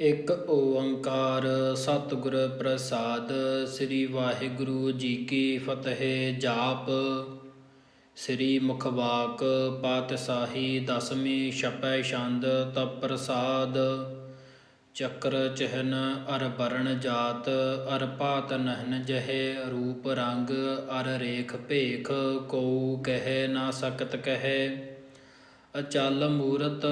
ਇੱਕ ਓੰਕਾਰ ਸਤਿਗੁਰ ਪ੍ਰਸਾਦ, ਸ੍ਰੀ ਵਾਹਿਗੁਰੂ ਜੀ ਕੀ ਫਤਿਹ ਜਾਪ। ਸ੍ਰੀ ਮੁਖਵਾਕ ਪਾਤਸ਼ਾਹੀ ਦਸਵੀਂ ਛਪੈ ਛੰਦ ਤਪ ਪ੍ਰਸਾਦ। ਚੱਕਰ ਚਹਨ ਅਰ ਬਰਨ ਜਾਤ, ਅਰ ਪਾਤ ਨਹਨ ਜਹੇ ਰੂਪ ਰੰਗ, ਅਰ ਰੇਖ ਭੇਖ ਕੋ ਕਹਿ ਨਾ ਸਕਤ ਕਹਿ। ਅਚਲ ਮੂਰਤ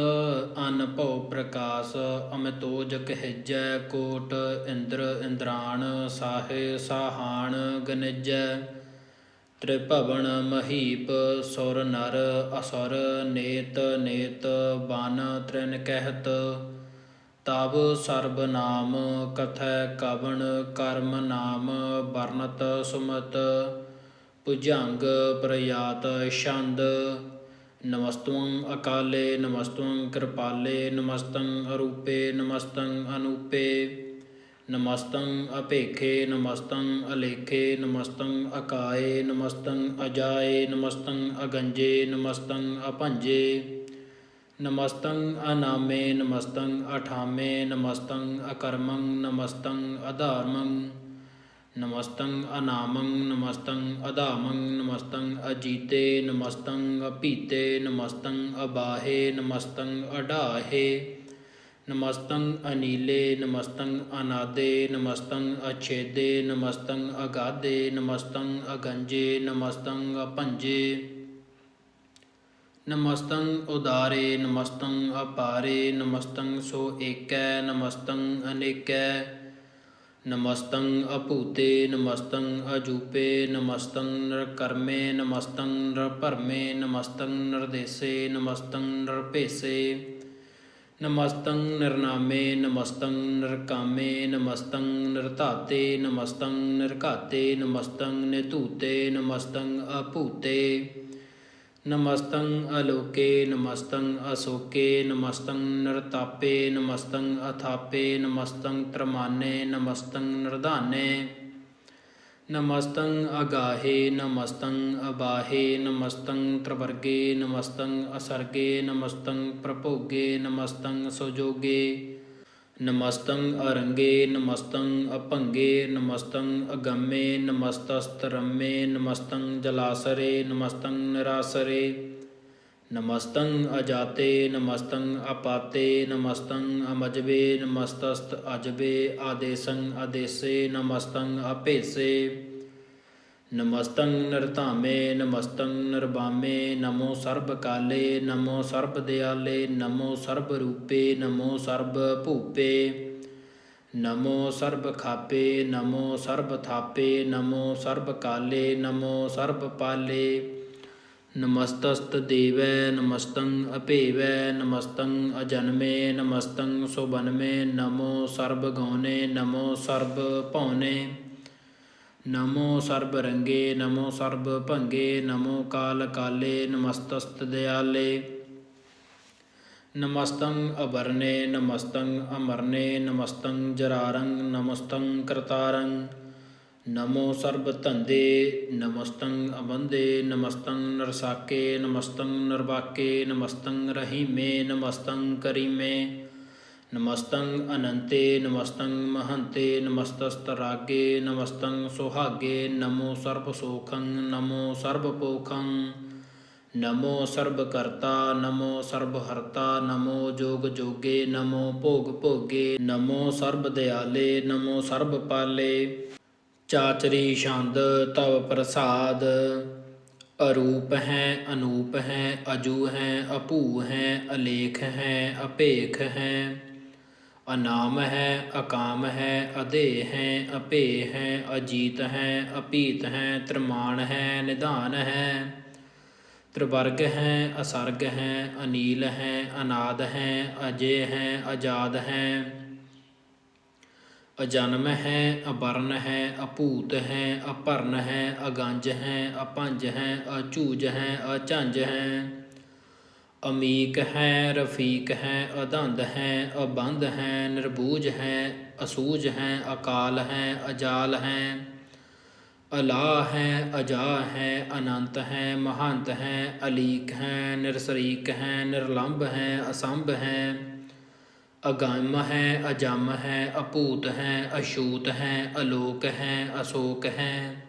ਅਨਭਉ ਪ੍ਰਕਾਸ਼, ਅਮਿਤੋਜ ਕਹਿਜੈ ਕੋਟ, ਇੰਦਰ ਇੰਦਰਾਣ ਸਾਹੇ ਸਾਹਾਣ ਗਨਿਜੈ। ਤ੍ਰਿਭਵਨ ਮਹੀਪ ਸੁਰ ਨਰ ਅਸੁਰ ਨੇਤ ਨੇਤ ਬਨ ਤ੍ਰਿਨ ਕਹਿਤ। ਤਬ ਸਰਬ ਨਾਮ ਕਥੈ ਕਵਣ ਕਰਮ ਨਾਮ ਵਰਨਤ ਸੁਮਤ। ਭੁਜੰਗ ਪ੍ਰਯਾਤ ਛੰਦ ਨਮਸਤੰ ਅਕਾਲੇ, ਨਮਸਤੰ ਕਿਰਪਾਲੇ, ਨਮਸਤੰ ਅਰੂਪੇ, ਨਮਸਤੰ ਅਨੂਪੇ, ਨਮਸਤੰ ਅਪੇਖੇ, ਨਮਸਤੰ ਅਲੇਖੇ, ਨਮਸਤੰ ਅਕਾਏ, ਨਮਸਤੰ ਅਜਾਏ, ਨਮਸਤੰ ਅਗੰਜੇ, ਨਮਸਤੰ ਅਭੰਜੇ, ਨਮਸਤੰ ਅਨਾਮੇ, ਨਮਸਤੰ ਅਠਾਮੇ, ਨਮਸਤੰ ਅਕਰਮੰ, ਨਮਸਤੰ ਅਧਾਰਮੰ ਨਮਸਤੰ ਅਨਾਮੰ ਨਮਸਤੰ ਅਧਾਮੰ ਨਮਸਤੰ ਅਜੀਤੇ ਨਮਸਤੰ ਅਪੀਤੇ ਨਮਸਤੰ ਅਬਾਹੇ ਨਮਸਤੰ ਅਢਾਹੇ ਨਮਸਤੰ ਅਨੀਲੇ ਨਮਸਤੰ ਅਨਾਦੇ ਨਮਸਤੰ ਅਛੇਦੇ ਨਮਸਤੰ ਅਗਾਦੇ ਨਮਸਤੰ ਅਗੰਜੇ ਨਮਸਤੰ ਅਪੰਜੇ ਨਮਸਤੰ ਉਦਾਰੇ ਨਮਸਤੰ ਅਪਾਰੇ ਨਮਸਤੰ ਸੋ ਏਕੈ ਨਮਸਤੰ ਅਨੇਕੈ ਨਮਸਤੰ ਅਭੂਤੇ, ਨਮਸਤੰ ਅਜੂਪੇ, ਨਮਸਤੰ ਨਰਕਰਮੇ, ਨਮਸਤੰ ਨਰਭਰਮੇ, ਨਮਸਤੰ ਨਰਦੇਸੇ, ਨਮਸਤੰ ਨਰਭੇਸੇ, ਨਮਸਤੰ ਨਿਰਨਾਮੇ, ਨਮਸਤੰ ਨਿਰਕਾਮੇ, ਨਮਸਤੰ ਨਿਰਧਾਤੇ, ਨਮਸਤੰ ਨਿਰਘਾਤੇ, ਨਮਸਤੰ ਨਿਧੂਤੇ, ਨਮਸਤੰ ਅਭੂਤੇ। ਨਮਸਤੰ ਅਲੋਕੇ ਨਮਸਤੰ ਅਸੋਕੇ ਨਮਸਤੰ ਨਰਤਾਪੇ ਨਮਸਤੰ ਅਥਾਪੇ ਨਮਸਤੰ ਤਰਮਾਨੇ ਨਮਸਤੰ ਨਿਰਧਾਨੇ। ਨਮਸਤੰ ਅਗਾਹੇ ਨਮਸਤੰ ਅਬਾਹੇ ਨਮਸਤੰ ਤ੍ਰਵਰਗੇ ਨਮਸਤੰ ਅਸਰਗੇ ਨਮਸਤੰ ਪ੍ਰਭੋਗੇ ਨਮਸਤੰ ਸੁਜੋਗੇ। ਨਮਸਤੰ ਅਰੰਗੇ ਨਮਸਤੰ ਅਭੰਗੇ ਨਮਸਤੰ ਅਗੰਮੇ, ਨਮਸਤਸਤਰੰਮੇ ਨਮਸਤੰ ਜਲਾਸਰੇ ਨਮਸਤੰ ਨਿਰਾਸਰੇ। ਨਮਸਤੰ ਅਜਾਤੇ ਨਮਸਤੰ ਅਪਾਤੇ ਨਮਸਤੰ ਅਮਜਵੇ, ਨਮਸਤਸਤ ਅਜਵੇ ਆਦੇਸੰ ਆਦੇਸੇ ਨਮਸਤੰ ਅਪੇਸ਼ੇ ਨਮਸਤੰ ਨਿਰਧਾਮੇ ਨਮਸਤੰ ਨਿਰਬਾਮੇ ਨਮੋ ਸਰਬ ਕਾਲੇ ਨਮੋ ਸਰਬ ਦਿਆਲੇ ਨਮੋ ਸਰਬ ਰੂਪੇ ਨਮੋ ਸਰਬ ਭੂਪੇ ਨਮੋ ਸਰਬ ਖਾਪੇ ਨਮੋ ਸਰਬ ਥਾਪੇ ਨਮੋ ਸਰਬ ਕਾਲੇ ਨਮੋ ਸਰਬ ਪਾਲੇ ਨਮਸਤਸਤ ਦੇਵੈ ਨਮਸਤੰ ਅਭੇਵੈ ਨਮਸਤੰ ਅਜਨਮੇ ਨਮਸਤੰ ਸੁਬਨਮੇ ਨਮੋ ਸਰਬ ਗਉਨੇ ਨਮੋ ਸਰਬ ਭਉਨੇ ਨਮੋ ਸਰਬ ਰੰਗੇ, ਨਮੋ ਸਰਬ ਭੰਗੇ, ਨਮੋ ਕਾਲ ਕਾਲੇ, ਨਮਸਤਸਤ ਦਿਆਲੇ। ਨਮਸਤੰ ਅਵਰਨੇ, ਨਮਸਤੰ ਅਮਰਨੇ, ਨਮਸਤੰ ਜਰਾਰੰ, ਨਮਸਤੰ ਕਰਤਾਰੰ। ਨਮੋ ਸਰਬ ਧੰਦੇ, ਨਮਸਤੰ ਅਬੰਦੇ ਨਮਸਤੰ ਨਰਸਾਕੇ, ਨਮਸਤੰ ਨਰਵਾਕੇ, ਨਮਸਤੰ ਰਹੀਮੇ, ਨਮਸਤੰ ਕਰੀਮੇ। ਨਮਸਤੰ ਅਨੰਤੇ ਨਮਸਤੰ ਮਹੰਤੇ ਨਮਸਤਸਤ ਰਾਗੇ ਨਮਸਤੰ ਸੁਹਾਗੇ, ਨਮੋ ਸਰਬ ਸੋਖੰ ਨਮੋ ਸਰਬ ਪੋਖੰ ਨਮੋ ਸਰਬ ਕਰਤਾ ਨਮੋ ਸਰਬ ਹਰਤਾ ਨਮੋ ਜੋਗ ਜੋਗੇ ਨਮੋ ਭੋਗ ਭੋਗੇ ਨਮੋ ਸਰਬ ਦਿਆਲੇ ਨਮੋ ਸਰਬ ਪਾਲੇ ਚਾਚਰੀ ਛੰਦ ਤਵ ਪ੍ਰਸਾਦ, ਅਰੂਪ ਹੈ, ਅਨੂਪ ਹੈ, ਅਜੂ ਹੈ ਅਪੂ ਹੈ, ਅਲੇਖ ਹੈ, ਅਪੇਖ ਹੈ। ਅਨਾਮ ਹੈ, ਅਕਾਮ ਹੈ ਅਦੇ ਹੈ ਅਪੇ ਹੈ, ਅਜੀਤ ਹੈ, ਅਪੀਤ ਹੈ ਤ੍ਰਮਾਨ ਹੈ, ਨਿਧਾਨ ਹੈ। ਤ੍ਰਿਵਰਗ ਹੈ, ਅਸਰਗ ਹੈ, ਅਨੀਲ ਹੈ, ਅਨਾਦ ਹੈ ਅਜੇ ਹੈ, ਅਜਾਦ ਹੈ। ਅਜਨਮ ਹੈ ਅਬਰਨ ਹੈ, ਅਭੂਤ ਹੈ, ਅਪਰਨ ਹੈ, ਅਗੰਜ ਹੈ, ਅਪੰਜ ਹੈ, ਅਚੂਜ ਹੈ, ਅਚੰਜ ਹੈ। ਅਮੀਕ ਹੈ, ਰਫੀਕ ਹੈ ਅਦੰਦ ਹੈ ਅਬੰਦ ਹੈ ਨਿਰਬੂਜ ਹੈ, ਅਸੂਜ ਹੈ, ਅਕਾਲ ਹੈ, ਅਜਾਲ ਹੈ। ਅਲਾ ਹੈ ਅਜਾ ਹੈ, ਅਨੰਤ ਹੈ, ਮਹੰਤ ਹੈ, ਅਲੀਕ ਹੈ, ਨਿਰਸਰੀਕ ਹੈ ਨਿਰਲੰਭ ਹੈ, ਅਸੰਭ ਹੈ। ਅਗੰਮ ਹੈ, ਅਜਮ ਹੈ, ਅਭੂਤ ਹੈ, ਅਛੂਤ ਹੈ, ਅਲੋਕ ਹੈ, ਅਸ਼ੋਕ ਹੈ।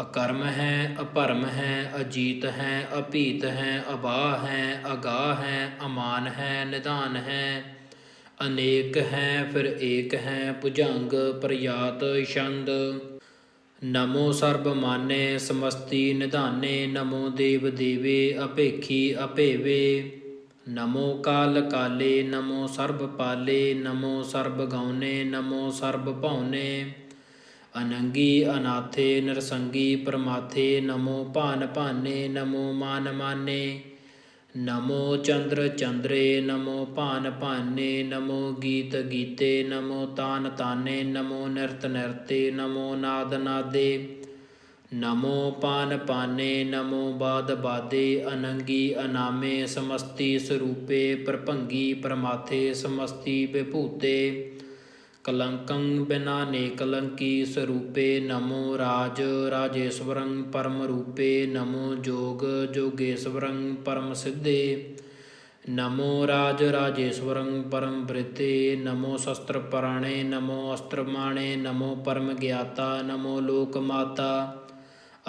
ਅਕਰਮ ਹੈ, ਅਪਰਮ ਹੈ, ਅਜੀਤ ਹੈ, ਅਭੀਤ ਹੈ, ਅਬਾਹ ਹੈ, ਅਗਾਹ ਹੈ, ਅਮਾਨ ਹੈ, ਨਿਧਾਨ ਹੈ। ਅਨੇਕ ਹੈ, ਫਿਰ ਏਕ ਹੈ, ਭੁਜੰਗ, ਪ੍ਰਯਾਤ, ਛੰਦ। ਨਮੋ ਸਰਬ ਮਾਨੇ, ਸਮਸਤੀ ਨਿਧਾਨੇ, ਨਮੋ ਦੇਵ ਦੇਵੇ, ਅਪੇਖੀ ਅਪੇਵੇ। ਨਮੋ ਕਾਲ ਕਾਲੇ, ਨਮੋ ਸਰਬ ਪਾਲੇ, ਨਮੋ ਸਰਬ ਗਾਉਨੇ, ਨਮੋ ਸਰਬ ਭਾਉਨੇ। ਅਨੰਗੀ, ਅਨਾਥੇ, ਨਰਸੰਗੀ, ਪਰਮਾਥੇ, ਨਮੋ ਭਾਨ ਭਾਨੇ, ਨਮੋ ਮਾਨ ਮਾਨੇ। ਨਮੋ ਚੰਦਰ ਚੰਦਰੇ, ਨਮੋ ਭਾਨ ਭਾਨੇ, ਨਮੋ ਗੀਤ ਗੀਤੇ, ਨਮੋ ਤਾਨ ਤਾਨੇ, ਨਮੋ ਨਿਰਤ ਨਿਰਤੇ, ਨਮੋ ਨਾਦ ਨਾਦੇ। ਨਮੋ ਪਾਨ ਪਾਨੇ, ਨਮੋ ਬਾਦ ਬਾਦੇ, ਅਨੰਗੀ, ਅਨਾਮੇ, ਸਮਸਤੀ ਸਰੂਪੇ, ਪ੍ਰਭੰਗੀ, ਪਰਮਾਥੇ, ਸਮਸਤੀ ਵਿਭੂਤੇ। ਕਲੰਕੰ ਬਿਨਾ ਨੇ ਕਲੰਕੀ ਸਰੂਪੇ ਨਮੋ ਰਾਜ ਰਾਜੇਸ਼ਵਰੰ ਪਰਮ ਰੂਪੇ ਨਮੋ ਜੋਗ ਜੋਗੇਸ਼ਵਰੰ ਪਰਮ ਸਿੱਧੇ ਨਮੋ ਰਾਜ ਰਾਜੇਸ਼ਵਰੰ ਪਰਮ ਬ੍ਰਿਤੇ ਨਮੋ ਸ਼ਸਤਰ ਪਰਾਣੇ ਨਮੋ ਅਸਤਰ ਮਾਣੇ ਨਮੋ ਪਰਮ ਗਿਆਤਾ ਨਮੋ ਲੋਕ ਮਾਤਾ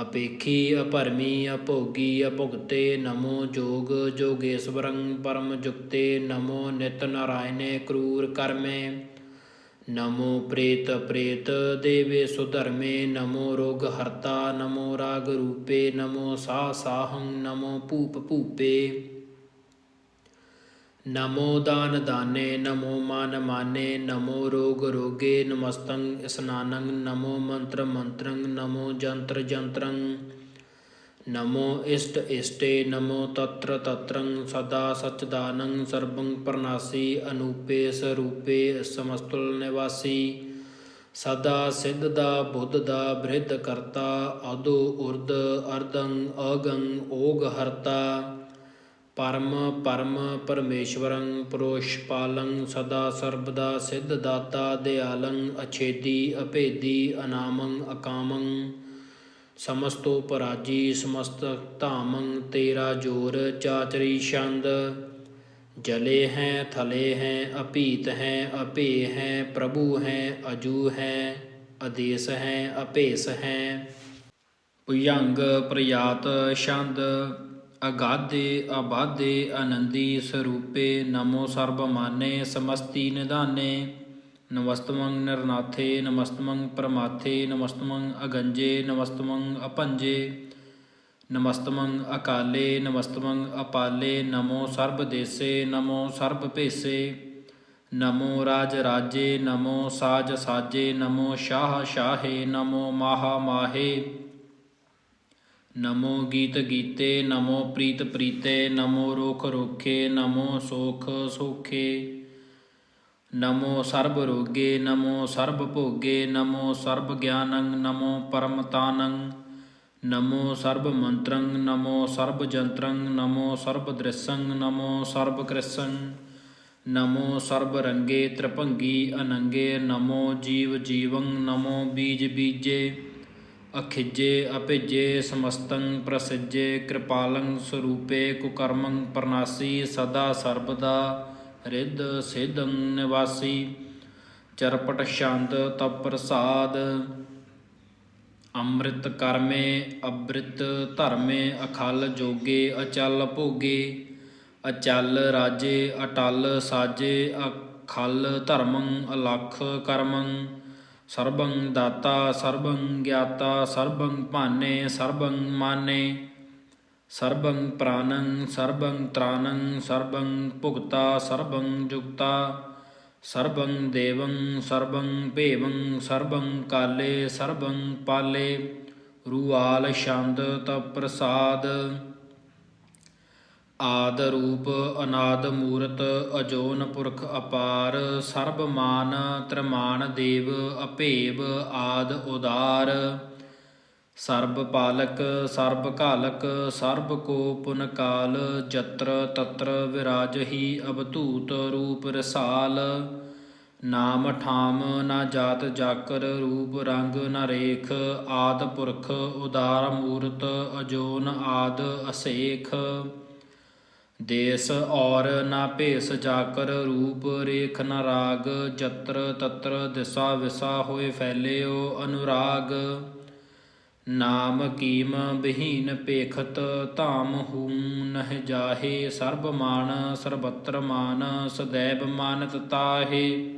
ਅਪੇਖੀ ਅਪਰਮੀ ਅਭੋਗੀ ਅਭੁਗਤੇ ਨਮੋ ਜੋਗ ਜੋਗੇਸ਼ਵਰੰ ਪਰਮ ਜੁਗਤੇ ਨਮੋ ਨਿਤ ਨਾਰਾਇਣੇ ਕਰੂਰ ਕਰਮੇ ਨਮੋ ਪ੍ਰੇਤ ਪ੍ਰੇਤ ਦੇਵੇ ਸੁਧਰਮੇ ਨਮੋ ਰੋਗ ਹਰਤਾ, ਨਮੋ ਰਾਗ ਰੂਪੇ, ਨਮੋ ਸਾ ਸਾਹੰ, ਨਮੋ ਭੂਪ ਭੂਪੇ। ਨਮੋ ਦਾਨ ਦਾਨੇ, ਨਮੋ ਮਾਨ ਮਾਨੇ, ਨਮੋ ਰੋਗ ਰੋਗੇ ਨਮਸਤੰ ਇਸਨਾਨੰ ਨਮੋ ਮੰਤਰ ਮੰਤਰੰ ਨਮੋ ਜੰਤਰ ਜੰਤਰੰ ਨਮੋ ਇਸ਼ਟ ਇਸ਼ਟੇ ਨਮੋ ਤਤਰ ਤਤਰੰ ਸਦਾ ਸਚਦਾਨੰ ਸਰਬੰ ਪ੍ਰਨਾਸੀ ਅਨੂਪੇ ਸਰੂਪੇ ਸਮਸਤੁਲ ਨਿਵਾਸੀ ਸਦਾ ਸਿੱਧ ਦਾ ਬੁੱਧ ਦਾ ਬ੍ਰਿਧ ਕਰਤਾ ਅਦੋ ਉਰਦ ਅਰਦੰ ਅਗੰ ਓਗ ਹਰਤਾ ਪਰਮ ਪਰਮ ਪਰਮੇਸ਼ਵਰੰ ਪੁਰੁਸ਼ ਪਾਲੰ ਸਦਾ ਸਰਬਦਾ ਸਮਸਤੋ ਪਰਾਜੀ ਸਮਸਤ ਧਾਮੰ ਤੇਰਾ ਜੋਰ ਚਾਚਰੀ ਛੰਦ। ਜਲੇ ਹੈ, ਥਲੇ ਹੈ ਅਪੀਤ ਹੈ ਅਪੇ ਹੈ, ਪ੍ਰਭੂ ਹੈ, ਅਜੂ ਹੈ, ਅਦੇਸ ਹੈ ਅਪੇਸ ਹੈ। ਭੁਯੰਗ ਪ੍ਰਯਾਤ ਛੰਦ, ਅਗਾਧੇ ਅਬਾਧੇ ਆਨੰਦੀ ਸਰੂਪੇ, ਨਮੋ ਸਰਬਮਾਨੇ ਸਮਸਤੀ ਨਿਧਾਨੇ। ਨਮਸਤਮੰ ਨਿਰਨਾਥੇ ਨਮਸਤਮੰ ਪਰਮਾਥੇ ਨਮਸਤਮੰ ਅਗੰਜੇ ਨਮਸਤਮੰ ਅਪੰਜੇ ਨਮਸਤਮੰ ਅਕਾਲੇ ਨਮਸਤਮੰ ਅਪਾਲੇ, ਨਮੋ ਸਰਬ ਦੇਸੇ, ਨਮੋ ਸਰਬ ਭੇਸੇ, ਨਮੋ ਰਾਜ ਰਾਜੇ, ਨਮੋ ਸਾਜ ਸਾਜੇ, ਨਮੋ ਸ਼ਾਹ ਸ਼ਾਹੇ, ਨਮੋ ਮਾਹਾ ਮਾਹੇ, ਨਮੋ ਗੀਤ ਗੀਤੇ, ਨਮੋ ਪ੍ਰੀਤ ਪ੍ਰੀਤੇ, ਨਮੋ ਰੋਖ ਰੋਖੇ, ਨਮੋ ਸੋਖ ਸੋਖੇ। ਨਮੋ ਸਰਬ ਰੋਗੇ, ਨਮੋ ਸਰਬ ਭੋਗੇ, ਨਮੋ ਸਰਬ ਗਿਆਨੰ, ਨਮੋ ਪਰਮ ਨਮੋ ਸਰਬ ਮੰਤਰੰ, ਨਮੋ ਸਰਬ ਜੰਤਰੰ, ਨਮੋ ਸਰਬ ਦ੍ਰਿਸੰ, ਨਮੋ ਸਰਬ ਕ੍ਰਿਸੰ, ਨਮੋ ਸਰਬ ਰੰਗੇ ਤ੍ਰਿਭੰਗੀ ਅਨੰਗੇ, ਨਮੋ ਜੀਵ ਜੀਵੰ, ਨਮੋ ਬੀਜ ਬੀਜੇ, ਅਖਿਜੇ ਅਭਿਜੇ, ਸਮਸਤੰ ਪ੍ਰਸਿਜੇ, ਕਿਰਪਾਲੰ ਸਰੂਪੇ, ਕੁਕਰਮੰ ਪ੍ਰਨਾਸੀ ਸਦਾ ਸਰਬਦਾ ਰਿੱਧ ਸਿਧੰ ਨਿਵਾਸੀ, ਚਰਪਟ ਛੰਦ ਤਪ ਪ੍ਰਸਾਦ। ਅੰਮ੍ਰਿਤ ਕਰਮੇ ਅਬ੍ਰਿਤ ਧਰਮੇ, ਅਖਲ ਜੋਗੇ, ਅਚਲ ਭੋਗੇ। ਅਚਲ ਰਾਜੇ, ਅਟਲ ਸਾਜੇ, ਅਖਲ ਧਰਮੰ, ਅਲਖ ਕਰਮੰ। ਸਰਬੰ ਦਾਤਾ, ਸਰਬੰ ਗਿਆਤਾ, ਸਰਬੰ ਭਾਨੇ, ਸਰਬੰ ਮਾਨੇ। ਸਰਬੰ ਪ੍ਰਾਨੰ, ਸਰਬੰ ਤ੍ਰਾਨੰ, ਸਰਬੰ ਭੁਗਤਾ, ਸਰਬੰ ਜੁਗਤਾ, ਸਰਬੰ ਦੇਵੰ, ਸਰਬੰ ਭੇਵੰ, ਸਰਬੰ ਕਾਲੇ, ਸਰਬੰ ਪਾਲੇ, ਰੂਆਲ ਛੰਦ ਤਪ ਪ੍ਰਸਾਦ, ਆਦ ਰੂਪ ਅਨਾਦ ਮੂਰਤ ਅਜੋਨ ਪੁਰਖ ਅਪਾਰ, ਸਰਬ ਮਾਨ ਤ੍ਰਮਾਨ ਦੇਵ ਅਭੇਵ ਆਦ ਉਦਾਰ। ਸਰਬ ਪਾਲਕ, ਸਰਬ ਘਾਲਕ, ਸਰਬ ਕੋ ਪੁਨ ਕਾਲ, ਜਤਰ ਤਤਰ ਵਿਰਾਜਹੀ ਅਵਧੂਤ ਰੂਪ ਰਸਾਲ। ਨਾਮ ਠਾਮ ਨਾ ਜਾਤ ਜਾਕਰ, ਰੂਪ ਰੰਗ ਨ ਰੇਖ, ਆਦ ਪੁਰਖ, ਉਦਾਰ ਮੂਰਤ, ਅਜੋਨ ਆਦ ਅਸੇਖ। ਦੇਸ ਔਰ ਨਾ ਭੇਸ ਜਾਕਰ, ਰੂਪ ਰੇਖ ਨ ਰਾਗ, ਜਤਰ ਤਤਰ ਦਿਸਾ ਵਿਸਾ ਹੋਏ ਫੈਲਿਓ ਅਨੁਰਾਗ। ਨਾਮ ਕੀਮ ਬਹੀਨ ਪੇਖਤ ਧਾਮ ਹੂੰ ਨਹਿ ਜਾਹੇ, ਸਰਬ ਮਾਨ ਸਰਬਤਰ ਮਾਨ, ਸਦੈਵ ਮਾਨਤ ਤਾਹੇ।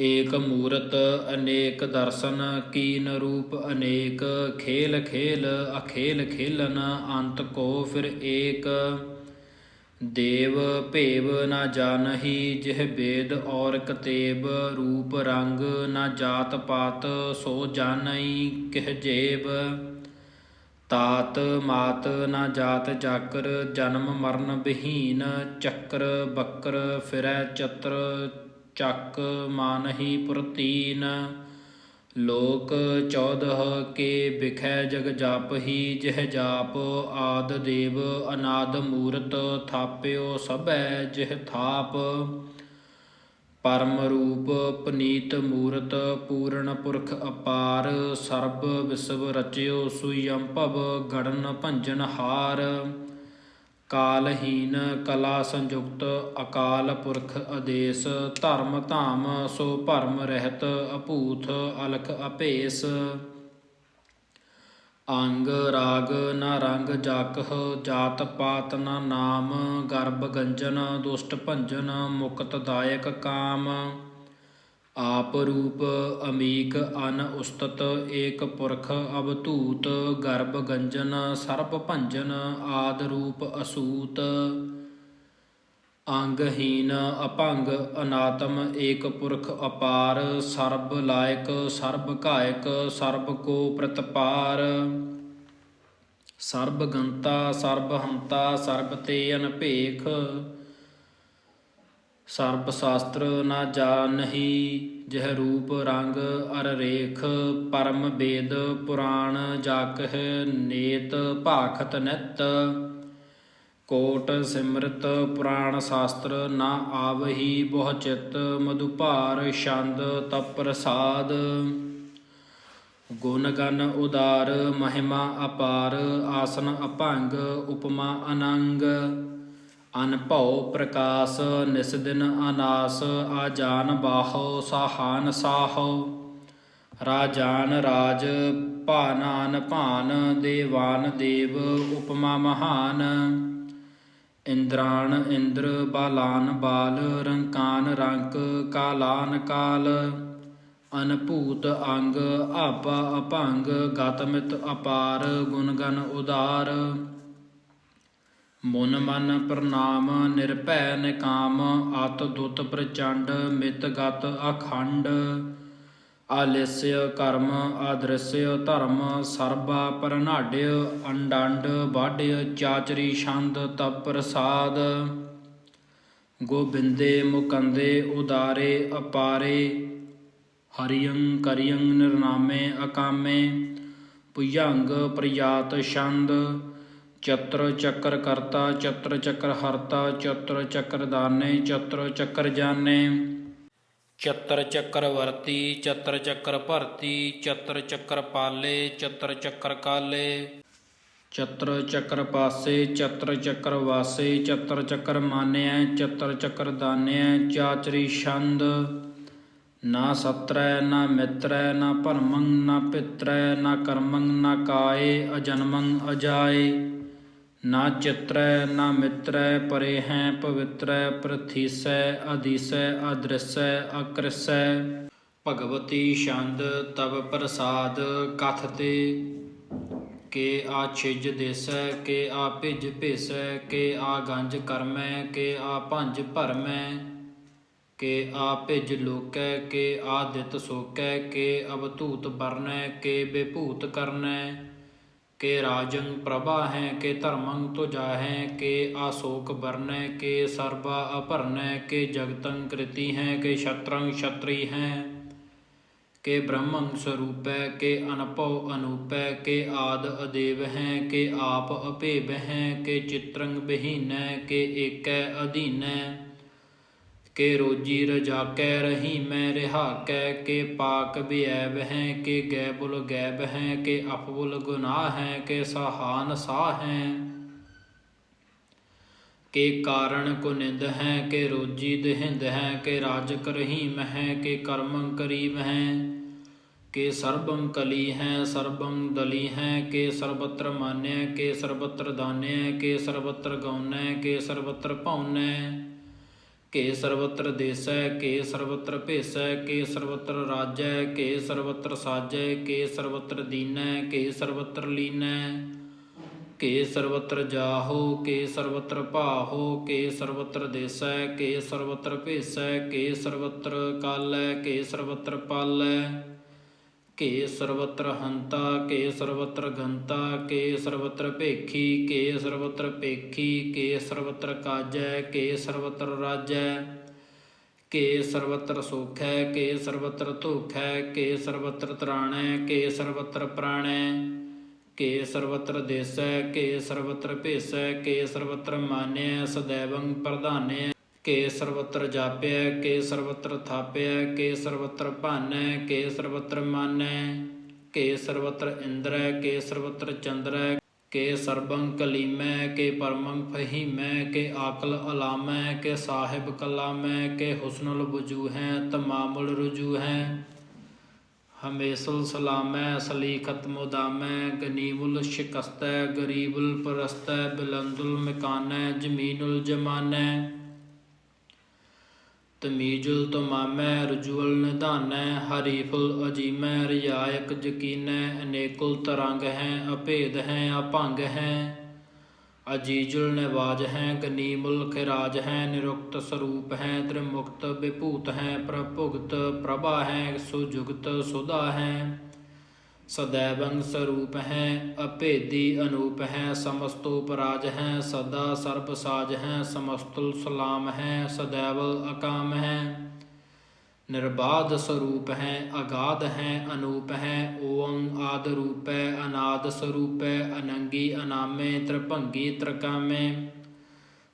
ਏਕ ਮੂਰਤ ਅਨੇਕ ਦਰਸ਼ਨ, ਕੀਨ ਰੂਪ ਅਨੇਕ, ਖੇਲ ਖੇਲ, ਅਖੇਲ ਖੇਲਨ, ਅੰਤ ਕੋ ਫਿਰ ਏਕ। ਦੇਵ ਭੇਵ ਨਾ ਜਾਣਹੀ, ਜਿਹ ਬੇਦ ਔਰ ਕਤੇਬ ਰੂਪ ਰੰਗ ਨਾ ਜਾਤ ਪਾਤ, ਸੋ ਜਾਣਈ ਕਿਹ ਜੇਬ ਤਾਤ ਮਾਤ ਨਾ ਜਾਤ ਜਾਕਰ, ਜਨਮ ਮਰਨ ਬਹੀਨ, ਚੱਕਰ ਬੱਕਰ ਫਿਰੈ ਚਤਰ, ਚੱਕ ਮਾਨਹੀ ਪ੍ਰਤੀਨ। ਲੋਕ ਚੌਦਹ ਕੇ ਵਿਖੈ ਜਗ ਜਾਪਹੀ ਜਿਹ ਜਾਪ, ਆਦ ਦੇਵ ਅਨਾਦ ਮੂਰਤ ਥਾਪਿਓ ਸਭੈ ਜਿਹ ਥਾਪ। ਪਰਮ ਰੂਪ ਪਨੀਤ ਮੂਰਤ ਪੂਰਨ ਪੁਰਖ ਅਪਾਰ, ਸਰਬ ਵਿਸਵ ਰਚਿਓ ਸੁਯੰਭਵ ਗੜਨ ਭੰਜਨ ਹਾਰ। ਕਾਲਹੀਨ ਕਲਾ ਸੰਯੁਕਤ ਅਕਾਲ ਪੁਰਖ ਆਦੇਸ, ਧਰਮ ਧਾਮ ਸੋ ਭਰਮ ਰਹਿਤ ਅਭੂਤ ਅਲਖ ਅਭੇਸ। ਅੰਗ ਰਾਗ ਨਾ ਰੰਗ ਜਕਹ, ਜਾਤ ਪਾਤ ਨਾ ਨਾਮ, ਗਰਭ ਗੰਜਨ, ਦੁਸ਼ਟ ਭੰਜਨ ਮੁਕਤ ਦਾਇਕ ਕਾਮ। ਆਪ ਰੂਪ ਅਮੀਕ ਅਨ ਉਸਤਤ ਏਕ ਪੁਰਖ ਅਵਧੂਤ ਗਰਭ ਗੰਜਨ ਸਰਬ ਭੰਜਨ ਆਦ ਰੂਪ ਅਸੂਤ। ਅੰਗਹੀਨ ਅਪੰਗ ਅਨਾਤਮ ਏਕ ਪੁਰਖ ਅਪਾਰ ਸਰਬ ਲਾਇਕ ਸਰਬ ਘਾਇਕ ਸਰਬ ਕੋ ਪ੍ਰਤਪਾਰ। ਸਰਬ ਗੰਤਾ ਸਰਬ ਹੰਤਾ ਸਰਬ ਤੇ ਅਨਭੇਖ ਸਰਬ ਸ਼ਾਸਤਰ ਨਾ ਜਾਣਹੀ, ਜਿਹ ਰੂਪ ਰੰਗ ਅਰ ਰੇਖ, ਪਰਮ ਬੇਦ ਪੁਰਾਣ ਜਾਕਹ ਨੇਤ ਭਾਖਤ ਨਿਤ। ਕੋਟ ਸਿਮਰਤ ਪੁਰਾਣ ਸ਼ਾਸਤਰ ਨਾ ਆਵਹੀ, ਬਹੁ ਚਿਤ ਮਧੁਪਾਰ ਛੰਦ ਤਪ ਪ੍ਰਸਾਦ। ਗੁਣ ਗਨ ਉਦਾਰ ਮਹਿਮਾ ਅਪਾਰ, ਆਸਨ ਅਭੰਗ, ਉਪਮਾ ਅਨੰਗ। ਅਨਭਉ ਪ੍ਰਕਾਸ਼ ਨਿਸ ਅਨਾਸ, ਆਜਾਨ ਬਾਹੋ ਸਾਹਾਨ ਸਾਹੋ ਰਾਜਾਨ ਰਾਜ ਭਾਨਾਨ ਭਾਨ, ਦੇਵਾਨ ਦੇਵ ਉਪਮਾ ਮਹਾਨ। ਇੰਦਰਾਣ ਇੰਦਰ ਬਾਲਾਨ ਬਾਲ, ਰੰਕਾਨ ਰੰਕ ਕਾਲਾਨ ਕਾਲ। ਅਨਭੂਤ ਅੰਗ, ਆਪਾ ਅਪੰਗ ਗਤਮਿਤ ਅਪਾਰ, ਗੁਣਗਨ ਉਦਾਰ ਮਨ ਮਨ ਪ੍ਰਣਾਮ ਨਿਰਭੈ ਨਿਕਾਮ, ਅਤ ਦੁਤ ਪ੍ਰਚੰਡ, ਮਿਤ ਗਤ ਅਖੰਡ। ਆਲਿਸਯ ਕਰਮ, ਆਦ੍ਰਿਸਯ ਧਰਮ, ਸਰਬਾ ਪਰਨਾਡਿ ਅੰਡੰਡ ਬਾਢਿ ਚਾਚਰੀ ਛੰਦ ਤਪ ਪ੍ਰਸਾਦ। ਗੋਬਿੰਦੇ ਮੁਕੰਦੇ ਉਦਾਰੇ ਅਪਾਰੇ, ਹਰਿਯੰ ਕਰਿਯੰ ਨਿਰਨਾਮੇ ਅਕਾਮੇ। ਭੁਜੰਗ ਪ੍ਰਯਾਤ ਛੰਦ ਚਤੁਰ ਚੱਕਰ ਕਰਤਾ ਚਤਰ ਚੱਕਰ ਹਰਤਾ ਚਤਰ ਚੱਕਰ ਦਾਨੇ ਚਤਰ ਚੱਕਰ ਜਾਣੇ ਚਤਰ ਚੱਕਰ ਵਰਤੀ ਚਤਰ ਚੱਕਰ ਭਰਤੀ ਚਤਰ ਚੱਕਰ ਪਾਲੇ ਚਤਰ ਚੱਕਰ ਕਾਲੇ ਚਤਰ ਚੱਕਰ ਪਾਸੇ ਚਤਰ ਚੱਕਰ ਵਾਸੇ ਚਤਰ ਚੱਕਰ ਮਾਨਿਆ ਚਤਰ ਚੱਕਰ ਦਾਨਿਆ ਚਾਚਰੀ ਛੰਦ ਨਾ ਸਤਰੈ ਨਾ ਮਿਤਰੈ ਨਾ ਭਰਮੰ ਨਾ ਪਿਤਰੈ ਨਾ ਕਰਮੰ ਨਾ ਕਾਏ ਅਜਨਮੰ ਅਜਾਏ ਨਾ ਚਿਤਰੈ, ਨਾ ਮਿਤਰੈ ਪਰੇ ਹੈ ਪਵਿੱਤਰੈ, ਪ੍ਰਥੀਸੈ, ਅਧੀਸੈ ਅਦ੍ਰਿਸੈ ਅਕ੍ਰਿਸੈ। ਭਗਵਤੀ ਛੰਦ ਤਵ ਪ੍ਰਸਾਦ ਕਥਤੇ ਕੇ ਆ ਛਿਜ ਦੇਸੈ, ਕੇ ਆ ਭਿਜ ਭੇਸੈ, ਕੇ ਆ ਗੰਜ ਕਰਮੈ, ਕੇ ਆ ਭੰਜ ਭਰਮੈ। ਕੇ ਆ ਭਿਜ ਲੋਕੈ, ਕੇ ਆ ਦਿਤ ਸੋਕੈ, ਕੇ ਅਵਧੂਤ ਬਰਨੈ ਕੇ ਬੇਭੂਤ ਕਰਨੈ। ਕੇ ਰਾਜੰ ਪ੍ਰਭਾ ਹੈ, ਕੇ ਧਰਮੰ ਤੁਜਾ ਹੈ, ਕੇ ਆਸੋਕ ਬਰਨੈ ਕੇ ਸਰਬਾ ਅਭਰਨੈ, ਕੇ ਜਗਤੰ ਕ੍ਰਿਤੀ ਹੈ, ਕੇ ਛਤਰੰ ਛਤਰੀ ਹੈ। ਕੇ ਬ੍ਰਹਮੰ ਸਰੂਪੈ, ਕੇ ਅਨਭਉ ਅਨੂਪੈ, ਕੇ ਆਦ ਅਦੇਵ ਹੈ, ਕੇ ਆਪ ਅਭੇਵ ਹੈ, ਕੇ ਚਿਤਰੰ ਬਹੀਨੈ, ਕੇ ਏਕੈ ਅਧੀਨੈ। ਕੇ ਰੋਜੀ ਰਜਾਕੈ ਰਹੀ ਮੈਂ ਰਿਹਾ ਕੈ ਕੇ ਪਾਕ ਬਿਐਬ ਹੈ, ਕੇ ਗੈਬੁਲ ਗੈਬ ਹੈ, ਕੇ ਅਪਬੁਲ ਗੁਨਾਹ ਹੈ, ਕੇ ਸਹਾਨ ਸਾਹ ਹੈ। ਕੇ ਕਾਰਣ ਕੋ ਨਿੰਦ ਹੈ, ਕੇ ਰੋਜੀ ਦਹਿੰਦ ਹੈ, ਕੇ ਰਾਜਕ ਰਹੀਮ ਹੈ, ਕੇ ਕਰਮੰ ਕਰੀਬ ਹੈ। ਕੇ ਸਰਬੰ ਕਲੀ ਹੈ, ਸਰਬੰ ਦਲੀ ਹੈ, ਕੇ ਸਰਬਤਰ ਮਾਨਿਆ ਕੇ ਸਰਬਤਰ ਦਾਨਿਆ ਕੇ ਸਰਬਤਰ ਗਉਨੈ, ਕੇ ਸਰਬਤਰ ਭਉਨੈ। ਕੇ ਸਰਬਤਰ ਦੇਸੈ ਕੇ ਸਰਬਤਰ ਭੇਸੈ ਕੇ ਸਰਬਤਰ ਰਾਜੈ ਕੇ ਸਰਬਤਰ ਸਾਜੈ ਕੇ ਸਰਬਤਰ ਦੀਨੈ ਕੇ ਸਰਬਤਰ ਲੀਨੈ ਕੇ ਸਰਬਤਰ ਜਾਹੋ ਕੇ ਸਰਬਤਰ ਭਾਹੋ ਕੇ ਸਰਬਤਰ ਦੇਸੈ ਕੇ ਸਰਬਤਰ ਭੇਸੈ ਕੇ ਸਰਬਤਰ ਕਾਲੈ ਕੇ ਸਰਬਤਰ ਪਾਲੈ ਕੇ ਸਰਵਤਰ ਹੰਤਾ ਕੇ ਸਰਵਤਰ ਗੰਤਾ ਕੇ ਸਰਵਤਰ ਭੇਖੀ ਕੇ ਸਰਵਤਰ ਭੇਖੀ ਕੇ ਸਰਬਤਰ ਕਾਜੈ ਕੇ ਸਰਬਤਰ ਰਾਜੈ ਕੇ ਸਰਬਤਰ ਸੁਖੈ ਕੇ ਸਰਬਤਰ ਹੈ ਕੇ ਸਰਬਤਰ ਤਰਾਣੈ ਕੇ ਸਰਬਤਰ ਪ੍ਰਾਣੈ ਕੇ ਸਰਵਤਰ ਦੇਸੈ ਕੇ ਸਰਬਤਰ ਭੇਸੈ ਕੇ ਸਰਵਤਰ ਮਾਨਿਆ ਸदैवੰ ਪ੍ਰਧਾਨੈ ਕੇ ਸਰਬਤਰ ਜਾਪਿਆ ਕੇ ਸਰਬਤਰ ਥਾਪਿਆ ਕੇ ਸਰਬਤਰ ਭਾਨੈ, ਕੇ ਸਰਬਤਰ ਮਾਨੈ, ਕੇ ਸਰਬਤਰ ਇੰਦਰੈ, ਕੇ ਸਰਬਤਰ ਚੰਦਰੈ, ਕੇ ਸਰਬੰ ਕਲੀਮੈ, ਕੇ ਪਰਮੰ ਫਹੀਮੈ ਕੇ ਆਕਲ ਅਲਾਮੈ, ਕੇ ਸਾਹਿਬ ਕਲਾਮੈ, ਕੇ ਹੁਸਨੁਲ ਬੁਜੂ ਹੈ, ਤਮਾਮੁਲ ਰੁਜੂ ਹੈ। ਸਲਾਮੈ, ਸਲੀਖਤ ਮੁਦਾਮੈ, ਗਨੀਮੁਲ ਸ਼ਿਕਸਤੈ, ਗਰੀਬੁਲ ਪਰਸਤੈ, ਬਿਲੰਦੁਲ ਮਕਾਨੈ, ਜਮੀਨੁਲ ਜਮਾਨੈ ਤਮੀਜੁਲ ਤਮਾਮੈ ਰਜੁਲ ਨਿਧਾਨੈ, ਹਰੀਫੁਲ ਅਜੀਮੈ, ਰਿਆਇਕ ਯਕੀਨੈ, ਅਨੇਕੁਲ ਤਰੰਗ ਹੈ, ਅਭੇਦ ਹੈ, ਅਭੰਗ ਹੈ। ਅਜੀਜੁਲ ਨਿਵਾਜ ਹੈ, ਗਨੀਮੁਲ ਖਿਰਾਜ ਹੈ, ਨਿਰੁਕਤ ਸਰੂਪ ਹੈ, ਤ੍ਰਿਮੁਕਤ ਵਿਭੂਤ ਹੈ, ਪ੍ਰਭੁਗਤ ਪ੍ਰਭਾ ਹੈ ਸੁਜੁਗਤ ਸੁਦਾ ਹੈ। ਸਦੈਵੰ ਸਰੂਪ ਹੈ, ਅਭੇਦੀ ਅਨੂਪ ਹੈ, ਸਮਸਤੋ ਪਰਾਜ ਹੈ, ਸਦਾ ਸਰਬ ਸਾਜ ਹੈ, ਸਮਸਤੁਲ ਸਲਾਮ ਹੈ ਸਦੈਵ ਅਕਾਮ ਹੈ। ਨਿਰਬਾਧ ਸਰੂਪ ਹੈ, ਅਗਾਧ ਹੈ, ਅਨੂਪ ਹੈ ਓੰ ਆਦ ਰੂਪੈ, ਅਨਾਦ ਸਰੂਪੈ, ਅਨੰਗੀ ਅਨਾਮੇ, ਤ੍ਰਭੰਗੀ ਤ੍ਰਕਾਮੇ।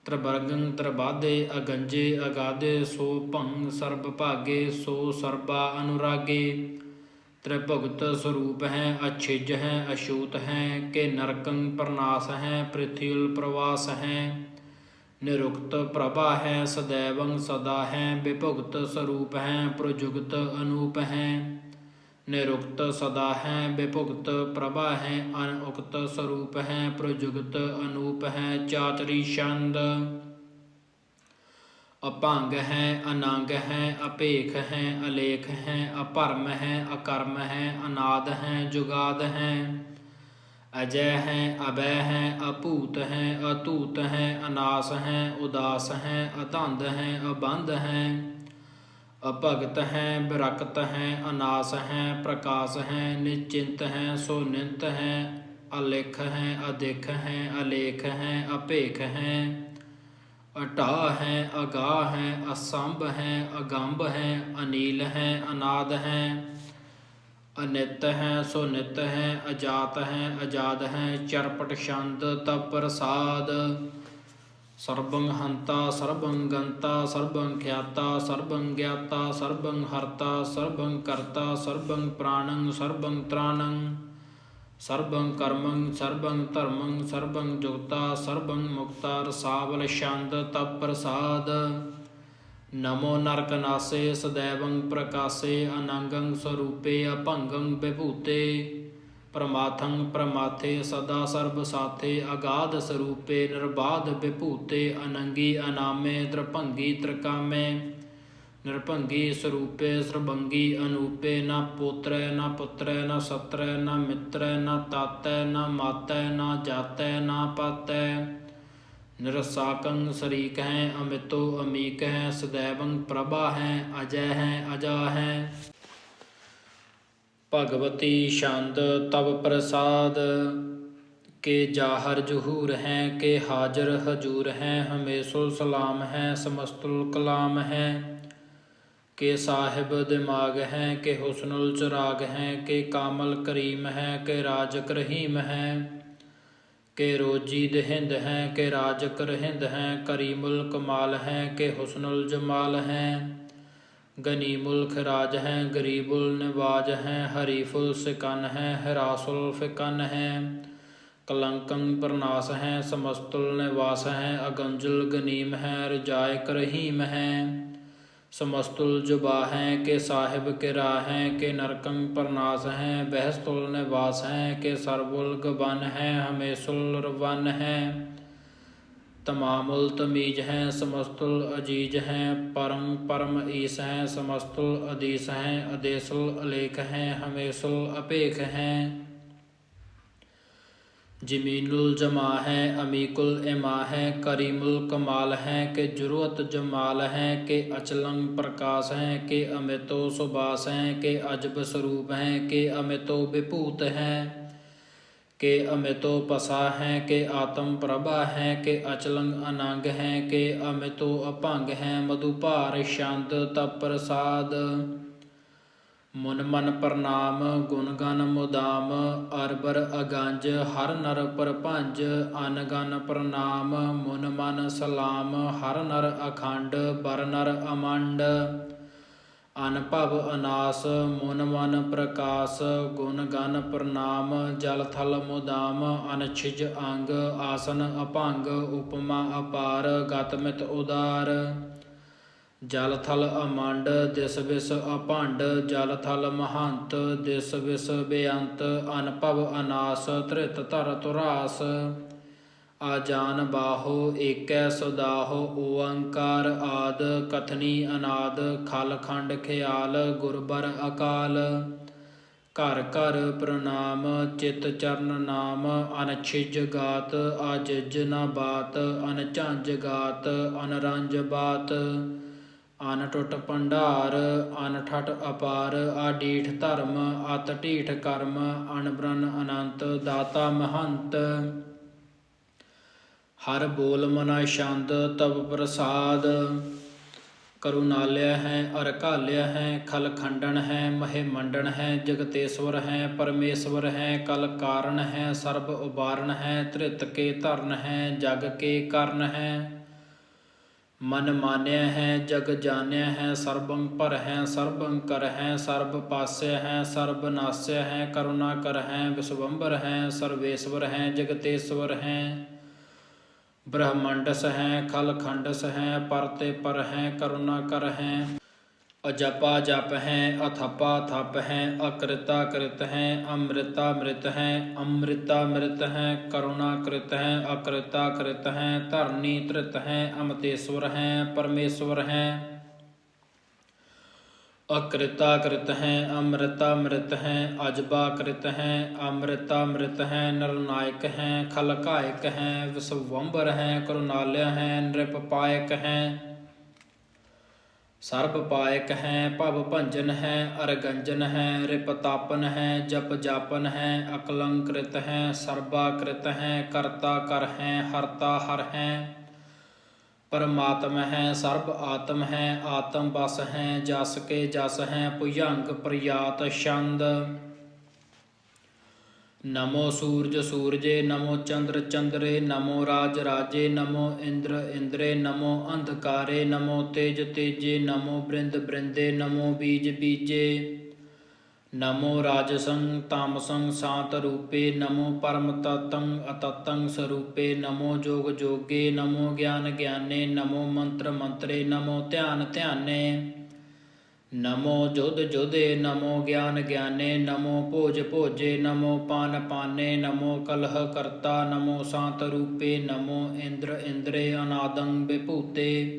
ਤ੍ਰਬਰਗੰ ਤ੍ਰਬਾਦੇ ਅਗੰਜੇ ਅਗਾਦੇ ਸੋ ਭੰਗ ਸਰਬ ਭਾਗੇ, ਸੋ ਸਰਬਾ ਅਨੁਰਾਗੇ। ਤ੍ਰਿਭੁਗਤ ਸਰੂਪ ਹੈ, ਅਛਿਜ ਹੈ, ਅਛੂਤ ਹੈ, ਕਿ ਨਰਕੰ ਪ੍ਰਨਾਸ ਹੈ ਪ੍ਰਿਥਿਉਲ ਪ੍ਰਵਾਸ ਹੈ। ਨਿਰੁਕਤ ਪ੍ਰਭਾ ਹੈ, ਸਦੈਵੰ ਸਦਾ ਹੈ ਵਿਭੁਗਤ ਸਰੂਪ ਹੈ ਪ੍ਰਯੁਗਤ ਅਨੂਪ ਹੈ। ਨਿਰੁਕਤ ਸਦਾ ਹੈ ਵਿਭੁਗਤ ਪ੍ਰਭਾ ਹੈ ਅਨੁਕਤ ਸਰੂਪ ਹੈ ਪ੍ਰਯੁਗਤ ਅਨੂਪ ਹੈ ਚਾਤਰੀ ਛੰਦ ਅਭੰਗ ਹੈ, ਅਨੰਗ ਹੈ ਅਪੇਖ ਹੈ, ਅਲੇਖ ਹੈ, ਅਪਰਮ ਹੈ, ਅਕਰਮ ਹੈ, ਅਨਾਦ ਹੈ, ਜੁਗਾਦ ਹੈ। ਅਜੈ ਹੈ ਅਬੈ ਹੈ, ਅਭੂਤ ਹੈ, ਅਤੂਤ ਹੈ, ਅਨਾਸ ਹੈ, ਉਦਾਸ ਹੈ, ਅਧੰਦ ਹੈ, ਅਬੰਧ ਹੈ। ਅਭਗਤ ਹੈ, ਬਿਰਕਤ ਹੈ, ਅਨਾਸ ਹੈ, ਪ੍ਰਕਾਸ਼ ਹੈ, ਨਿਚਿੰਤ ਹੈ ਸੋ ਹੈ, ਅਲੇਖ ਹੈ ਅਦੇਖ ਹੈ, ਅਲੇਖ ਹੈ ਅਪੇਖ ਹੈ। ਅਟਾ ਹੈ, ਅਗਾ ਹੈ, ਅਸੰਭ ਹੈ, ਅਗੰਭ ਹੈ, ਅਨੀਲ ਹੈ, ਅਨਾਦ ਹੈ। ਅਨਿਤ ਹੈ ਸੋ ਨਿਤ ਹੈ, ਅਜਾਤ ਹੈ, ਅਜਾਦ ਹੈ, ਚਰਪਟ ਛੰਦ ਤਪ ਪ੍ਰਸਾਦ ਸਰਬੰ ਹੰਤਾ, ਸਰਬੰ ਗੰਤਾ, ਸਰਬੰ ਖਿਆਤਾ, ਸਰਬੰ ਗਿਆਤਾ, ਸਰਬੰ ਹਰਤਾ, ਸਰਬੰ ਕਰਤਾ, ਸਰਬੰ ਪ੍ਰਾਣੰ, ਸਰਬੰ ਤ੍ਰਾਣੰ। ਸਰਬੰ ਕਰਮੰ, ਸਰਬੰ ਧਰਮੰ, ਸਰਬੰ ਜੁਗਤਾ, ਸਰਬੰ ਮੁਕਤਾ, ਰਸਾਵਲ ਛੰਦ, ਤਪ ਪ੍ਰਸਾਦ। ਨਮੋ ਨਰਕ ਨਾਸੇ ਸदैवੰ ਪ੍ਰਕਾਸੇ, ਅਨੰਗੰ ਸਰੂਪੇ, ਅਭੰਗੰ ਵਿਭੂਤੇ ਪ੍ਰਮਾਥੰ ਪ੍ਰਮਾਥੇ, ਸਦਾ ਸਰਬ ਸਾਥੇ, ਅਗਾਧ ਸਰੂਪੇ, ਨਿਰਬਾਧ ਵਿਭੂਤੇ ਅਨੰਗੀ ਅਨਾਮੇ ਤ੍ਰਿਭੰਗੀ ਤ੍ਰਿਕਾਮੇ। ਨਿਰਭੰਗੀ, ਸਰੂਪੇ, ਸਰਬੰਗੀ, ਅਨੂਪੇ, ਨਾ ਪੋਤਰੈ, ਨਾ ਪੁੱਤਰੈ, ਨਾ ਸਤਰੈ, ਨਾ ਮਿੱਤਰੈ, ਨਾ ਤਾਤੈ, ਨਾ ਮਾਤੈ, ਨਾ ਜਾਤੈ, ਨਾ ਪਾਤੈ। ਨਿਰਸਾਕੰ ਸਰੀਕ ਹੈ ਅਮਿਤੋ ਅਮੀਕ ਹੈ ਸਦੈਵੰ ਪ੍ਰਭਾ ਹੈ ਅਜੈ ਹੈ ਅਜਾ ਹੈ ਭਗਵਤੀ ਛੰਦ, ਤਵ ਪ੍ਰਸਾਦ, ਕੇ ਜਾਹਰ ਜਹੂਰ ਹੈ, ਕੇ ਹਾਜ਼ਰ ਹਜੂਰ ਹੈ, ਹਮੇਸ਼ੁਲ ਸਲਾਮ ਹੈ, ਸਮਸਤੁਲ ਕਲਾਮ ਹੈ। ਕੇ ਸਾਹਿਬ ਦਿਮਾਗ ਹੈ, ਕਿ ਹੁਸਨੁਲ ਚਰਾਗ ਹੈ, ਕਿ ਕਾਮਲ ਕਰੀਮ ਹੈ, ਕਿ ਰਾਜਕ ਰਹੀਮ ਹੈ। ਕਿ ਰੋਜੀ ਦਹਿੰਦ ਹੈ, ਕਿ ਰਾਜਕ ਰਹਿੰਦ ਹੈ, ਕਰੀਮੁਲ ਕਮਾਲ ਹੈ, ਕਿ ਹੁਸਨੁਲ ਜਮਾਲ ਹੈ। ਗਨੀਮੁਲ ਖਰਾਜ ਹੈ ਗਰੀਬੁਲ ਨਿਵਾਜ ਹੈ ਹਰੀਫੁਲ ਸਿਕਨ ਹੈ ਹਰਾਸੁਲ ਫਿਕਨ ਹੈ। ਕਲੰਕੰ ਪ੍ਰਨਾਸ ਹੈ ਸਮਸਤੁਲ ਨਿਵਾਸ ਹੈ ਅਗੰਜਲ ਗਨੀਮ ਹੈ ਰਜਾਇ ਕਰਹੀਮ ਹੈ। ਸਮਸਤੁਲ ਜੁਬਾ ਹੈ ਕਿ ਸਾਹਿਬ ਕੇ ਰਾਹ ਹੈ ਕਿ ਨਰਕੰ ਪ੍ਰਨਾਸ ਹੈ, ਬਹਿਸਤੁਲ ਨਿਵਾਸ ਹੈ ਕਿ ਸਰਬੁਲ ਗਬਨ ਹੈ, ਹਮੇਸ਼ੁਲ ਰਵਨ ਹੈ। ਤਮਾਮੁਲ ਤਮੀਜ ਹੈ, ਸਮਸਤੁਲ ਅਜੀਜ ਹੈ, ਪਰਮ ਪਰਮ ਈਸ ਹੈ, ਸਮਸਤੁਲ ਅਦੀਸ ਹੈ, ਅਦੇਸੁਲ ਅਲੇਖ ਹੈ, ਹਮੇਸ਼ੁਲ ਅਪੇਖ ਹੈ। ਜਮੀਨੁਲ ਜਮਾ ਹੈ, ਅਮੀਕੁਲ ਇਮਾ ਹੈ, ਕਰੀਮੁਲ ਕਮਾਲ ਹੈ, ਕਿ ਜੁਰਵਤ ਜਮਾਲ ਹੈ, ਕਿ ਅਚਲੰ ਪ੍ਰਕਾਸ਼ ਹੈ, ਕਿ ਅਮਿਤੋ ਸੁਬਾਸ ਹੈ, ਕਿ ਅਜਬ ਸਰੂਪ ਹੈ, ਕਿ ਅਮਿਤੋ ਵਿਭੂਤ ਹੈ, ਕਿ ਅਮਿਤੋ ਪਸਾ ਹੈ, ਕਿ ਆਤਮ ਪ੍ਰਭਾ ਹੈ, ਕਿ ਅਚਲੰ ਅਨੰਗ ਹੈ, ਕਿ ਅਮਿਤੋ ਅਭੰਗ ਹੈ ਮਧੁਭਾਰ ਛੰਦ ਤਪ ਪ੍ਰਸਾਦ। ਮਨ ਮਨ ਪ੍ਰਣਾਮ, ਗੁਣ ਗਨ ਮੁਦਾਮ, ਅਰਬਰ ਅਗੰਜ, ਹਰ ਨਰ ਪਰਭੰਜ ਅਨ ਗਨ ਪ੍ਰਣਾਮ, ਮਨ ਮਨ ਸਲਾਮ, ਹਰ ਨਰ ਅਖੰਡ, ਬਰ ਨਰ ਅਮੰਡ। ਅਨਭਵ ਅਨਾਸ, ਮਨ ਮਨ ਪ੍ਰਕਾਸ਼, ਗੁਣ ਗਨ ਪ੍ਰਣਾਮ, ਜਲ ਥਲ ਮੁਦਾਮ ਅਨਛਿਜ ਅੰਗ, ਆਸਨ ਅਭੰਗ, ਉਪਮਾ ਅਪਾਰ ਗਤਮਿਤ ਉਦਾਰ। ਜਲ ਥਲ ਅਮੰਡ ਦਿਸ ਵਿਸ ਅਭੰਡ ਜਲ ਥਲ ਮਹੰਤ ਦਿਸ ਵਿਸ ਬੇਅੰਤ, ਅਨਭਵ ਅਨਾਸ, ਧ੍ਰਿਤ ਧਰ ਤੁਰਾਸ ਆਜਾਨ ਬਾਹੋ, ਏਕੈ ਸਦਾਹੋ ਓੰਕਾਰ ਆਦ, ਕਥਨੀ ਅਨਾਦ ਖਲ ਖੰਡ ਖਿਆਲ, ਗੁਰਬਰ ਅਕਾਲ। ਘਰ ਘਰ ਪ੍ਰਣਾਮ, ਚਿਤ ਚਰਨ ਨਾਮ ਅਨਛਿਜ ਗਾਤ ਆਜਿਜ ਨਾ ਬਾਤ ਅਨਝੰਜ ਗਾਤ, ਅਨਰੰਜ ਬਾਤ। ਅਨ ਭੰਡਾਰ ਅਨ ਅਪਾਰ, ਆਡੀਠ ਧਰਮ ਅਤ ਢੀਠ ਕਰਮ ਅਨਬਰਨ ਅਨੰਤ, ਦਾਤਾ ਮਹੰਤ। ਹਰ ਬੋਲ ਮਨਾ ਛੰਦ ਤਬ ਪ੍ਰਸਾਦ। ਕਰੁਣਾਲਿਆ ਹੈ, ਅਰਕਾਲਿਆ ਹੈ, ਖਲ ਖੰਡਨ ਹੈ, ਮਹਿ ਮੰਡਨ ਹੈ, ਜਗਤੇਸ਼ਵਰ ਹੈ, ਪਰਮੇਸ਼ਵਰ ਹੈ, ਕਲ ਕਾਰਨ ਹੈ, ਸਰਬ ਉਬਾਰਨ ਹੈ, ਧ੍ਰਿਤ ਕੇ ਧਰਨ ਹੈ, ਜਗ ਕੇ ਕਰਨ ਹੈ। ਮਨ ਮਾਨਿਆ ਹੈ, ਜਗ ਜਾਣਿਆ ਹੈ, ਸਰਬੰ ਪਰ ਹੈ, ਸਰਬੰ ਕਰ ਹੈ, ਸਰਬ ਪਾਸਿਆ ਹੈ, ਸਰਬ ਨਾਸਿਆ ਹੈ, ਕਰੁਣਾ ਕਰ ਹੈ ਵਿਸਵੰਬਰ ਹੈ, ਸਰਵੇਸ਼ਵਰ ਹੈ, ਜਗਤੇਸ਼ਵਰ ਹੈ। ਬ੍ਰਹਮੰਡਸ ਹੈ ਖਲ ਖੰਡਸ ਹੈ, ਪਰਤੇ ਪਰ ਹੈ, ਕਰੁਣਾ ਕਰ ਹੈ। ਅਜਪਾ ਜਪ ਹੈ, ਅਥਪਾ ਥਪ ਹੈ, ਅਕ੍ਰਿਤਾ ਕ੍ਰਿਤ ਹੈ, ਅੰਮ੍ਰਿਤਾ ਮ੍ਰਿਤ ਹੈ, ਅੰਮ੍ਰਿਤਾ ਮ੍ਰਿਤ ਹੈ, ਕਰੁਣਾ ਕ੍ਰਿਤ ਹੈ, ਅਕ੍ਰਿਤਾ ਕ੍ਰਿਤ ਹੈ, ਧਰਨੀ ਧ੍ਰਿਤ ਹੈ, ਅਮਤੇਸ਼ਵਰ ਹੈ, ਪਰਮੇਸ਼ਵਰ ਹੈ। ਅਕ੍ਰਿਤਾ ਕ੍ਰਿਤ ਹੈ, ਅੰਮ੍ਰਿਤਾ ਮ੍ਰਿਤ ਹੈ ਅਜਬਾ ਕ੍ਰਿਤ ਹੈ, ਅੰਮ੍ਰਿਤਾ ਮ੍ਰਿਤ ਹੈ, ਨਰਨਾਇਕ ਹੈ, ਖਲਕਾਇਕ ਹੈ ਵਿਸਵੰਬਰ ਹੈ, ਕਰੁਣਾਲਿਆ ਹੈ ਨ੍ਰਿਪ ਪਾਇਕ ਹੈ। ਸਰਬ ਪਾਇਕ ਹੈ, ਭਵ ਭੰਜਨ ਹੈ, ਅਰਗੰਜਨ ਹੈ ਰਿਪਤਾਪਨ ਹੈ, ਜਪ ਜਾਪਨ ਹੈ, ਅਕਲੰਕ੍ਰਿਤ ਹੈ, ਸਰਬਾਕ੍ਰਿਤ ਹੈ, ਕਰਤਾ ਕਰ ਹੈ, ਹਰਤਾ ਹਰ ਹੈ। ਪਰਮਾਤਮ ਹੈ, ਸਰਬ ਆਤਮ ਹੈ, ਆਤਮ ਬਸ ਹੈ, ਜਸ ਕੇ ਜਸ ਹੈ, ਭੁਜੰਗ ਪ੍ਰਿਆਤ ਛੰਦ। ਨਮੋ ਸੂਰਜ ਸੂਰਜੇ, ਨਮੋ ਚੰਦਰ ਚੰਦਰੇ, ਨਮੋ ਰਾਜ ਰਾਜੇ, ਨਮੋ ਇੰਦਰ ਇੰਦਰੇ, ਨਮੋ ਅੰਧਕਾਰੇ, ਨਮੋ ਤੇਜ ਤੇਜੇ, ਨਮੋ ਬ੍ਰਿੰਦ ਬ੍ਰਿੰਦੇ, ਨਮੋ ਬੀਜ ਬੀਜੇ। ਨਮੋ ਰਾਜਸੰ ਤਾਮਸੰ ਸਾਤ ਰੂਪੇ, ਨਮੋ ਪਰਮ ਤਤੰ ਅਤਤੰ ਸਰੂਪੇ, ਨਮੋ ਜੋਗ ਜੋਗੇ, ਨਮੋ ਗਿਆਨ ਗਿਆਨੇ, ਨਮੋ ਮੰਤਰ ਮੰਤਰੇ, ਨਮੋ ਧਿਆਨ ਧਿਆਨੇ। ਨਮੋ ਜੁਦ ਜੁਦੇ ਨਮੋ ਗਿਆਨ ਗਿਆਨੇ, ਨਮੋ ਭੋਜ ਭੋਜੇ, ਨਮੋ ਪਾਨ ਪਾਨੇ, ਨਮੋ ਕਲਹ ਕਰਤਾ, ਨਮੋ ਸਾਤ ਰੂਪੇ, ਨਮੋ ਇੰਦਰ ਇੰਦਰੇ ਅਨਾਦੰ ਵਿਭੂਤੇ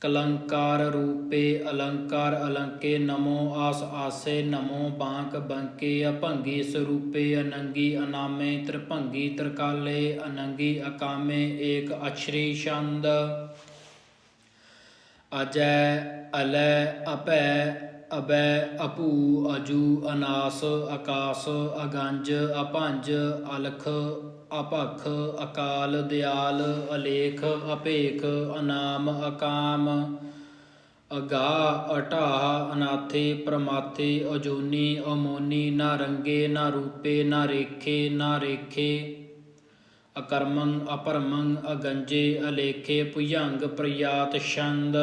ਕਲੰਕਾਰ ਰੂਪੇ ਅਲੰਕਾਰ ਅਲੰਕੇ, ਨਮੋ ਆਸ ਆਸੇ, ਨਮੋ ਬਾਂਕ ਬੰਕੇ, ਅਭੰਗੀ ਸਰੂਪੇ, ਅਨੰਗੀ ਅਨਾਮੇ, ਤ੍ਰਿਭੰਗੀ ਤ੍ਰਿਕਾਲੇ, ਅਨੰਗੀ ਅਕਾਮੇ, ਏਕ ਅਛਰੀ ਛੰਦ। ਅਜੈ ਅਲੈ ਅਪੈ ਅਬੈ ਅਪੂ ਅਜੂ ਅਨਾਸ ਆਕਾਸ ਅਗੰਜ ਅਪੰਜ ਅਲਖ ਅਪਖ ਅਕਾਲ ਦਿਆਲ ਅਲੇਖ ਅਪੇਖ ਅਨਾਮ ਅਕਾਮ ਅਗਾ ਅਟਾਹ ਅਨਾਥੇ ਪ੍ਰਮਾਥੇ ਅਜੋਨੀ ਅਮੋਨੀ ਨਾ ਰੰਗੇ ਨਾ ਰੂਪੇ ਨਾ ਰੇਖੇ ਨਾ ਰੇਖੇ ਅਕਰਮੰ, ਅਪਰਮੰ, ਅਗੰਜੇ, ਅਲੇਖੇ ਭੁਜੰਗ ਪ੍ਰਿਆਤ ਛੰਦ।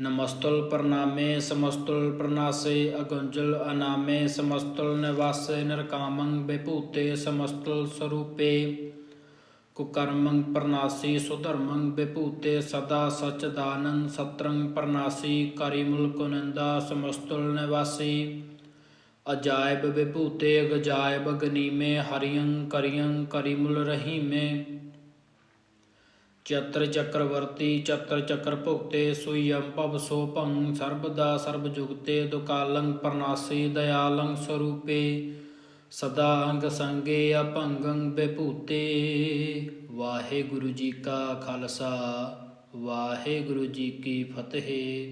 ਨਮਸਤੁਲ ਪ੍ਰਣਾਮੇ, ਸਮਸਤੁਲ ਪ੍ਰਨਾਸੇ ਅਗੰਜਲ ਅਨਾਮੇ, ਸਮਸਤੁਲ ਨਿਵਾਸੇ, ਨਿਰਕਾਮੰ ਵਿਭੂਤੇ ਸਮਸਤੁਲ ਸਰੂਪੇ। ਕੁਕਰਮੰ ਪ੍ਰਨਾਸੀ ਸੁਧਰਮੰ ਵਿਭੂਤੇ ਸਦਾ ਸਚਦਾਨੰ ਸਤਰੰ ਪ੍ਰਨਾਸੀ ਕਰਿਮੁਲ ਕੁਨੰਦਾ, ਸਮਸਤੁਲ ਨਿਵਾਸੀ। ਅਜਾਇਬ ਵਿਭੂਤੇ ਗਜਾਇਬ ਗਨੀਮੇ ਹਰਿਯੰ ਕਰਿਯੰ ਕਰਿਮੁਲ ਰਹੀਮੇ। ਚਤਰ ਚੱਕਰਵਰਤੀ, ਚਤਰ ਚੱਕਰ ਭੁਗਤੇ, ਸੁਯੰ ਭਵ ਸੋ ਭੰ ਸਰਬਦਾ ਸਰਬ ਜੁਗਤੇ, ਦੁਕਾਲੰ ਪ੍ਰਨਾਸੀ ਦਇਆਲੰ ਸਰੂਪੇ। ਸਦਾ ਅੰਗ ਸੰਗੇ ਅਭੰਗੰ ਵਿਭੂਤੇ। ਵਾਹਿਗੁਰੂ ਜੀ ਕਾ ਖਾਲਸਾ, ਵਾਹਿਗੁਰੂ ਜੀ ਕੀ ਫਤਿਹ।